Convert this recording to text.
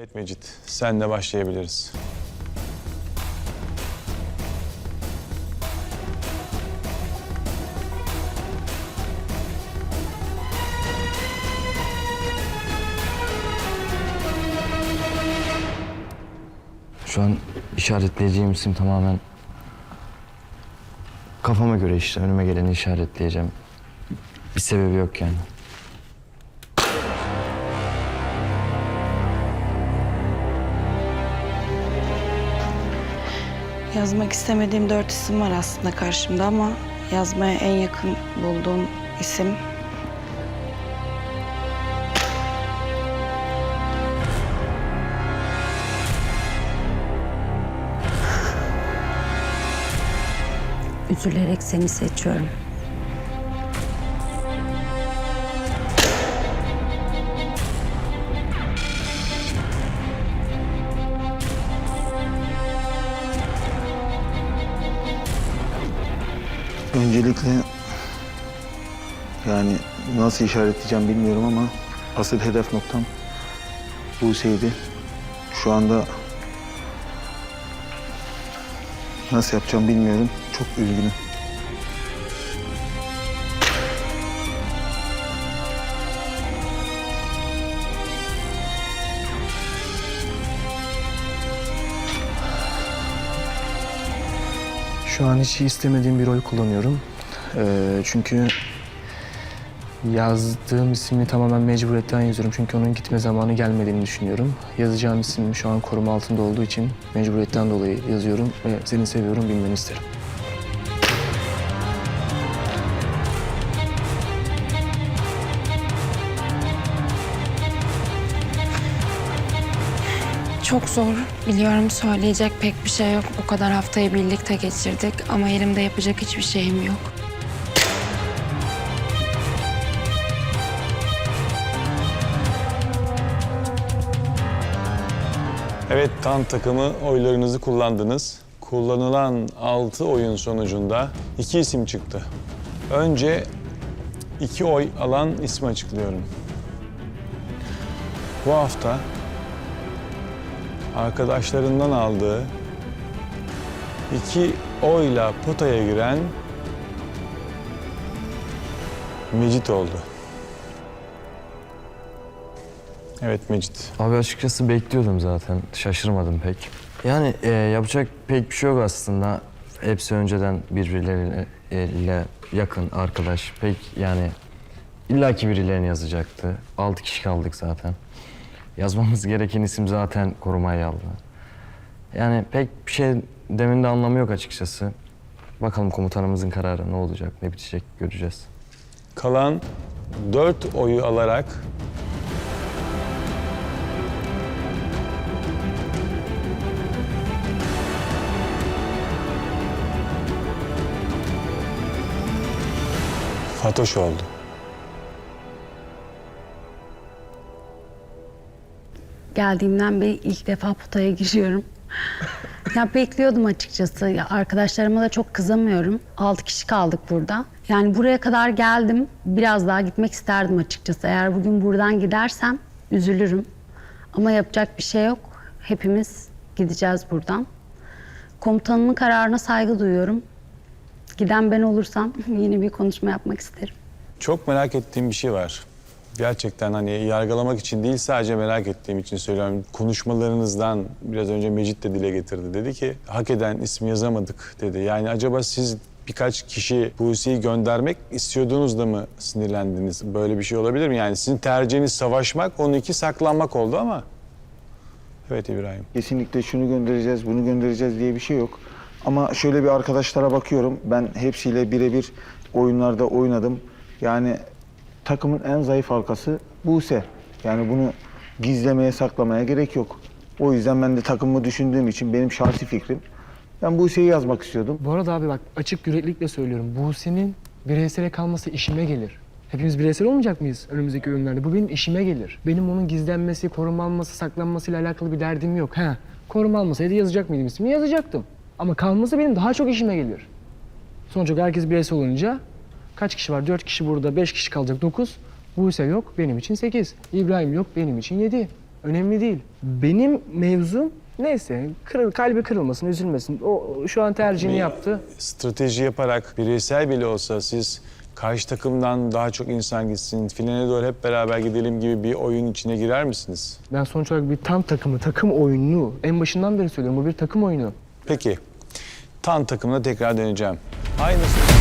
Evet Mecit, senle başlayabiliriz. Şu an işaretleyeceğim isim tamamen kafama göre işte önüme geleni işaretleyeceğim. Bir sebebi yok yani. Yazmak istemediğim dört isim var aslında karşımda ama yazmaya en yakın bulduğum isim Üzülerek seni seçiyorum. Öncelikle yani nasıl işaretleyeceğim bilmiyorum ama asıl hedef noktam Buse'ydi. Şu anda nasıl yapacağım bilmiyorum. Çok üzgünüm. Şu an hiç istemediğim bir rol kullanıyorum. Ee, çünkü yazdığım ismi tamamen mecburiyetten yazıyorum. Çünkü onun gitme zamanı gelmediğini düşünüyorum. Yazacağım isim şu an koruma altında olduğu için mecburiyetten dolayı yazıyorum ve seni seviyorum bilmeni isterim. Çok zor. Biliyorum söyleyecek pek bir şey yok. O kadar haftayı birlikte geçirdik ama elimde yapacak hiçbir şeyim yok. Evet, TAN takımı oylarınızı kullandınız. Kullanılan 6 oyun sonucunda iki isim çıktı. Önce iki oy alan ismi açıklıyorum. Bu hafta arkadaşlarından aldığı iki oyla potaya giren Mecit oldu. Evet Mecit. Abi açıkçası bekliyordum zaten. Şaşırmadım pek. Yani e, yapacak pek bir şey yok aslında. Hepsi önceden birbirleriyle yakın arkadaş. Pek yani illaki birilerini yazacaktı. Altı kişi kaldık zaten. Yazmamız gereken isim zaten korumaya aldı. Yani pek bir şey demin de anlamı yok açıkçası. Bakalım komutanımızın kararı ne olacak, ne bitecek göreceğiz. Kalan dört oyu alarak Fatoş oldu. Geldiğimden beri ilk defa potaya giriyorum. ya bekliyordum açıkçası. Ya arkadaşlarıma da çok kızamıyorum. Altı kişi kaldık burada. Yani buraya kadar geldim. Biraz daha gitmek isterdim açıkçası. Eğer bugün buradan gidersem üzülürüm. Ama yapacak bir şey yok. Hepimiz gideceğiz buradan. Komutanımın kararına saygı duyuyorum. Giden ben olursam yeni bir konuşma yapmak isterim. Çok merak ettiğim bir şey var. Gerçekten hani yargılamak için değil sadece merak ettiğim için söylüyorum. Konuşmalarınızdan biraz önce Mecit de dile getirdi. Dedi ki hak eden ismi yazamadık dedi. Yani acaba siz birkaç kişi Buse'yi göndermek istiyordunuz da mı sinirlendiniz? Böyle bir şey olabilir mi? Yani sizin tercihiniz savaşmak, onunki saklanmak oldu ama. Evet İbrahim. Kesinlikle şunu göndereceğiz, bunu göndereceğiz diye bir şey yok. Ama şöyle bir arkadaşlara bakıyorum. Ben hepsiyle birebir oyunlarda oynadım. Yani takımın en zayıf halkası Buse. Yani bunu gizlemeye, saklamaya gerek yok. O yüzden ben de takımımı düşündüğüm için benim şahsi fikrim. Ben Buse'yi yazmak istiyordum. Bu arada abi bak açık yüreklilikle söylüyorum. Buse'nin bireysele kalması işime gelir. Hepimiz bireysel olmayacak mıyız önümüzdeki oyunlarda? Bu benim işime gelir. Benim onun gizlenmesi, koruma alması, saklanmasıyla alakalı bir derdim yok. He, koruma almasaydı yazacak mıydım ismini? Yazacaktım. Ama kalması benim daha çok işime gelir. Sonuç olarak herkes bireysel olunca kaç kişi var? Dört kişi burada, beş kişi kalacak, dokuz. Buse yok, benim için sekiz. İbrahim yok, benim için yedi. Önemli değil. Benim mevzum neyse kırıl, kalbi kırılmasın, üzülmesin. O şu an tercihini yaptı. Strateji yaparak bireysel bile olsa siz karşı takımdan daha çok insan gitsin, finale doğru hep beraber gidelim gibi bir oyun içine girer misiniz? Ben sonuç olarak bir tam takımı, takım oyunu en başından beri söylüyorum. Bu bir takım oyunu. Peki, tan takımına tekrar döneceğim. Aynısı